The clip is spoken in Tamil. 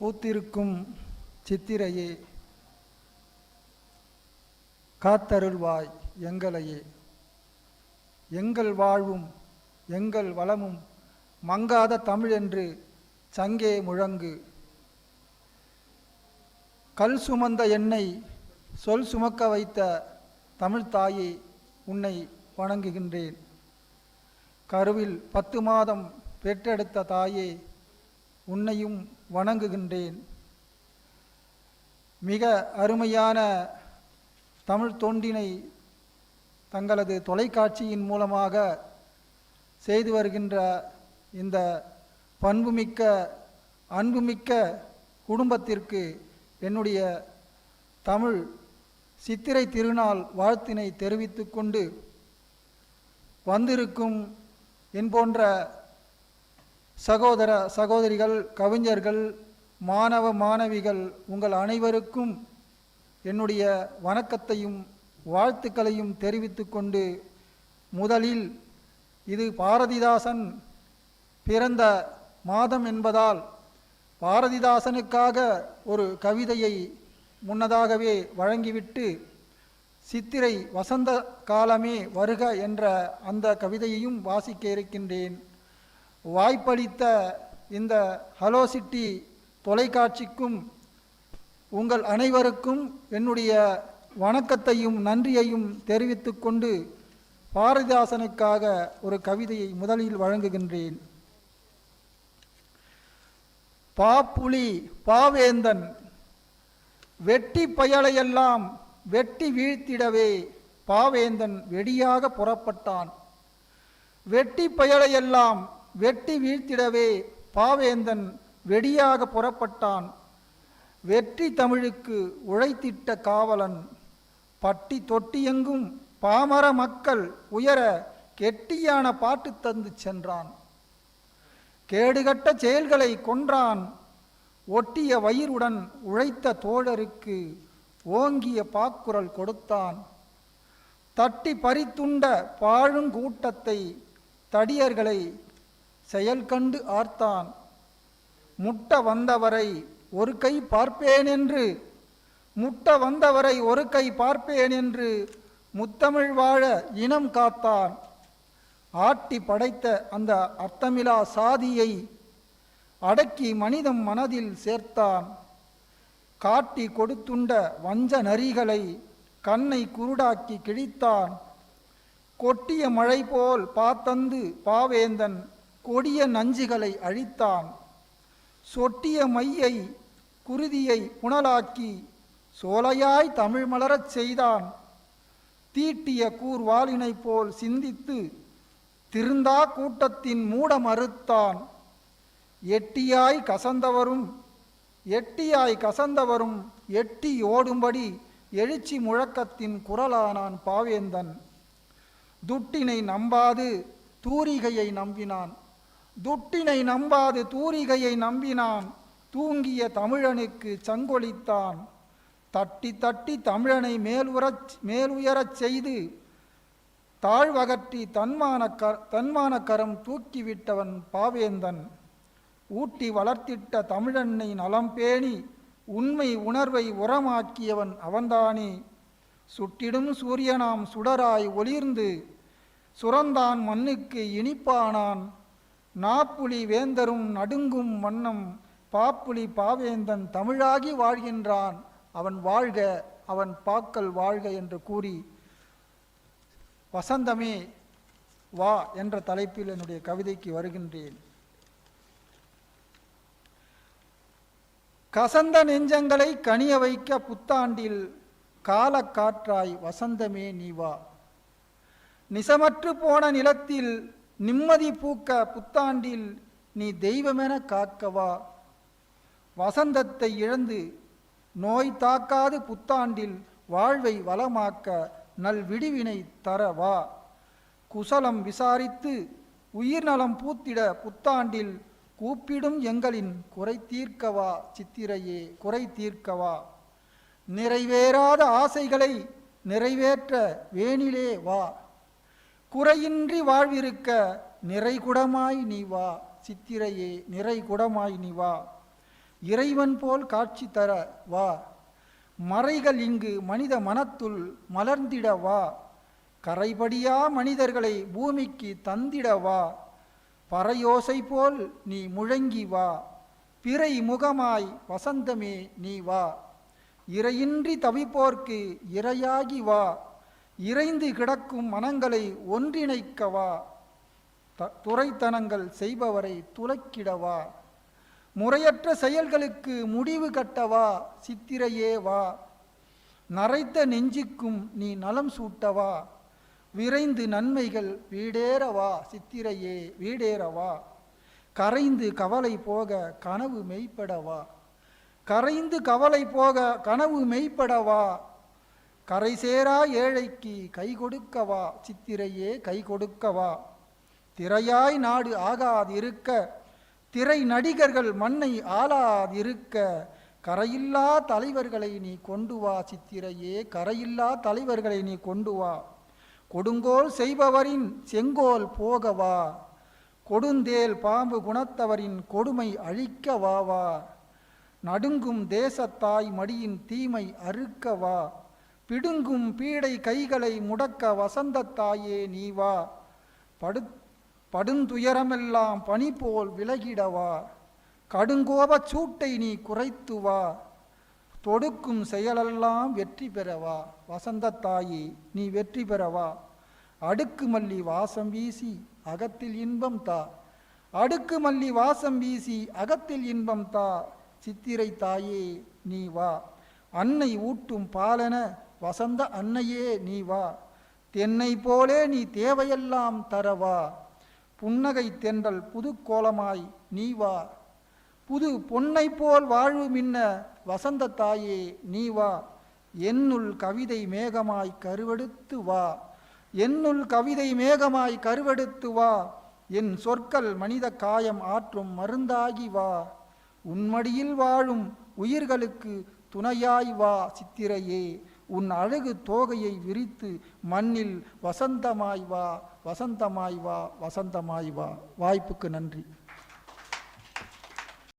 பூத்திருக்கும் சித்திரையே காத்தருள்வாய் எங்களையே. எங்கள் வாழ்வும் எங்கள் வளமும் மங்காத தமிழ் என்று சங்கே முழங்கு. கல் சுமந்த என்னை சொல் சுமக்க வைத்த தமிழ் தாயே உன்னை வணங்குகின்றேன். கருவில் பத்து மாதம் பெற்றெடுத்த தாயே உன்னையும் வணங்குகின்றேன். மிக அருமையான தமிழ் தொண்டினை தங்களது தொலைக்காட்சியின் மூலமாக செய்து வருகின்ற இந்த பண்புமிக்க அன்புமிக்க குடும்பத்திற்கு என்னுடைய தமிழ் சித்திரை திருநாள் வாழ்த்தினை தெரிவித்து கொண்டு வந்திருக்கும் என் போன்ற சகோதர சகோதரிகள் கவிஞர்கள் மாணவ மாணவிகள் உங்கள் அனைவருக்கும் என்னுடைய வணக்கத்தையும் வாழ்த்துக்களையும் தெரிவித்து கொண்டு முதலில் இது பாரதிதாசன் பிறந்த மாதம் என்பதால் பாரதிதாசனுக்காக ஒரு கவிதையை முன்னதாகவே வழங்கிவிட்டு சித்திரை வசந்த காலமே வருக என்ற அந்த கவிதையையும் வாசிக்க இருக்கின்றேன். வாய்ப்பளித்த இந்த ஹலோ சிட்டி தொலைக்காட்சிக்கும் உங்கள் அனைவருக்கும் என்னுடைய வணக்கத்தையும் நன்றியையும் தெரிவித்து கொண்டு பாரதிதாசனுக்காக ஒரு கவிதையை முதலில் வழங்குகின்றேன். பாப்புலி பாவேந்தன் வெட்டி பயலையெல்லாம் வெட்டி வீழ்த்திடவே பாவேந்தன் வெடியாக புறப்பட்டான். வெட்டி பயலையெல்லாம் வெட்டி வீழ்த்திடவே பாவேந்தன் வெடியாக புறப்பட்டான். வெற்றி தமிழுக்கு உழைத்திட்ட காவலன் பட்டி தொட்டியெங்கும் பாமர மக்கள் உயர கெட்டியான பாட்டு தந்து சென்றான். கேடுகட்ட செயல்களை கொன்றான். ஒட்டிய வயிறுடன் உழைத்த தோழருக்கு ஓங்கிய பாக்குரல் கொடுத்தான். தட்டி பறித்துண்ட பாழுங்கூட்டத்தை தடியர்களை செயல் கண்டு ஆர்த்தான். முட்ட வந்தவரை ஒரு கை பார்ப்பேன் என்று முட்ட வந்தவரை ஒரு கை பார்ப்பேன் என்று முத்தமிழ் வாழ இனம் காத்தான். ஆட்டி படைத்த அந்த அர்த்தமிலா சாதியை அடக்கி மனிதம் மனதில் சேர்த்தான். காட்டி கொடுத்துண்ட வஞ்ச நரிகளை கண்ணை குருடாக்கி கிழித்தான். கொட்டிய மழை போல் பாத்தந்து பாவேந்தன் கொடிய நஞ்சுகளை அழித்தான். சொட்டிய மையை குருதியை புனலாக்கி சோலையாய் தமிழ் மலரச் செய்தான். தீட்டிய கூர்வாளினைப் போல் சிந்தித்து திருந்தா கூட்டத்தின் மூட மறுத்தான். எட்டியாய் கசந்தவரும் எட்டியாய் கசந்தவரும் எட்டி ஓடும்படி எழுச்சி முழக்கத்தின் குரலானான் பாவேந்தன். துட்டினை நம்பாது தூரிகையை நம்பினான். துட்டினை நம்பாது தூரிகையை நம்பினான். தூங்கிய தமிழனுக்கு சங்கொலித்தான் தட்டி தட்டி தமிழனை மேலுறச் மேலுயரச் செய்து தாழ்வகற்றி தன்மான க தூக்கிவிட்டவன் பாவேந்தன். ஊட்டி வளர்த்திட்ட தமிழன்னை நலம் பேணி உண்மை உணர்வை உரமாக்கியவன் அவன்தானே. சுட்டிடும் சூரியனாம் சுடராய் ஒளிர்ந்து சுரந்தான் மண்ணுக்கு இனிப்பானான். நாப்புலி வேந்தரும் நடுங்கும் வண்ணம் பாப்புலி பாவேந்தன் தமிழாகி வாழ்கின்றான். அவன் வாழ்க அவன் பாக்கல் வாழ்க என்று கூறி வசந்தமே வா என்ற தலைப்பில் என்னுடைய கவிதைக்கு வருகின்றேன். கசந்த நெஞ்சங்களை கனிய வைக்க புத்தாண்டில் காலக்காற்றாய் வசந்தமே நீ வா. நிசமற்று போன நிலத்தில் நிம்மதி பூக்க புத்தாண்டில் நீ தெய்வமென காக்கவா? வசந்தத்தை இழந்து நோய் தாக்காது புத்தாண்டில் வாழ்வை வளமாக்க நல் விடிவினை தர வா குசலம் விசாரித்து உயிர் நலம் பூத்திட புத்தாண்டில் கூப்பிடும் எங்களின் குறை தீர்க்கவா? சித்திரையே குறை தீர்க்கவா? நிறைவேறாத ஆசைகளை நிறைவேற்ற வேணிலே வா. குறையின்றி வாழ்விருக்க நிறைகுடமாய் நீ வா சித்திரையே நிறைகுடமாய் நீ வா. இறைவன் போல் காட்சி தர வா. மறைகள் இங்கு மனித மனத்துள் மலர்ந்திட வா. கரைபடியா மனிதர்களை பூமிக்கு தந்திட வா. பறையோசை போல் நீ முழங்கி வா. பிறை முகமாய் வசந்தமே நீ வா. இறையின்றி தவிப்போர்க்கு இரையாகி வா. இறைந்து கிடக்கும் மனங்களை ஒன்றிணைக்கவா? த துறைத்தனங்கள் செய்பவரை துலக்கிடவா? முறையற்ற செயல்களுக்கு முடிவு கட்டவா? சித்திரையே வா. நரைத்த நெஞ்சுக்கும் நீ நலம் சூட்டவா? விரைந்து நன்மைகள் வீடேறவா? சித்திரையே வீடேறவா? கரைந்து கவலை போக கனவு மெய்ப்படவா? கரைந்து கவலை போக கனவு மெய்ப்படவா? கரை சேரா ஏழைக்கு கை கொடுக்கவா சித்திரையே கை கொடுக்கவா திரையாய் நாடு ஆகாதிருக்க திரை நடிகர்கள் மண்ணை ஆளாதிருக்க கரையில்லா தலைவர்களை நீ கொண்டு வா சித்திரையே கரையில்லா தலைவர்களை நீ கொண்டு வா. கொடுங்கோல் செய்பவரின் செங்கோல் போகவா? கொடுந்தேல் பாம்பு குணத்தவரின் கொடுமை அழிக்க வாவா நடுங்கும் தேசத்தாய் மடியின் தீமை அறுக்கவா? பிடுங்கும் பீடை கைகளை முடக்க வசந்தத்தாயே நீ வா. படு படுந்துயரமெல்லாம் பனி போல் விலகிடவா கடுங்கோபச் சூட்டை நீ குறைத்து வா. தொடுக்கும் செயலெல்லாம் வெற்றி பெறவா வசந்தத்தாயே நீ வெற்றி பெறவா அடுக்கு மல்லி வாசம் வீசி அகத்தில் இன்பம் தா. அடுக்கு மல்லி வாசம் வீசி அகத்தில் இன்பம் தா. சித்திரை தாயே நீ வா. அன்னை ஊட்டும் பாலன வசந்த அன்னையே நீ வா. தென்னை போலே நீ தேவையெல்லாம் தரவா. புன்னகை தென்றல் புது கோலமாய் நீ வா. புது பொன்னை போல் வாழ்வு மின்ன வசந்த தாயே நீ வா. என்னுள் கவிதை மேகமாய் கருவெடுத்து வா. என்னுள் கவிதை மேகமாய் கருவெடுத்து வா. என் சொற்கள் மனித காயம் ஆற்றும் மருந்தாகி வா. உன்மடியில் வாழும் உயிர்களுக்கு துணையாய் வா சித்திரையே. உன் அழகு தோகையை விரித்து மண்ணில் வசந்தமாய் வா வசந்தமாய் வா வசந்தமாய் வா. வாய்ப்புக்கு நன்றி.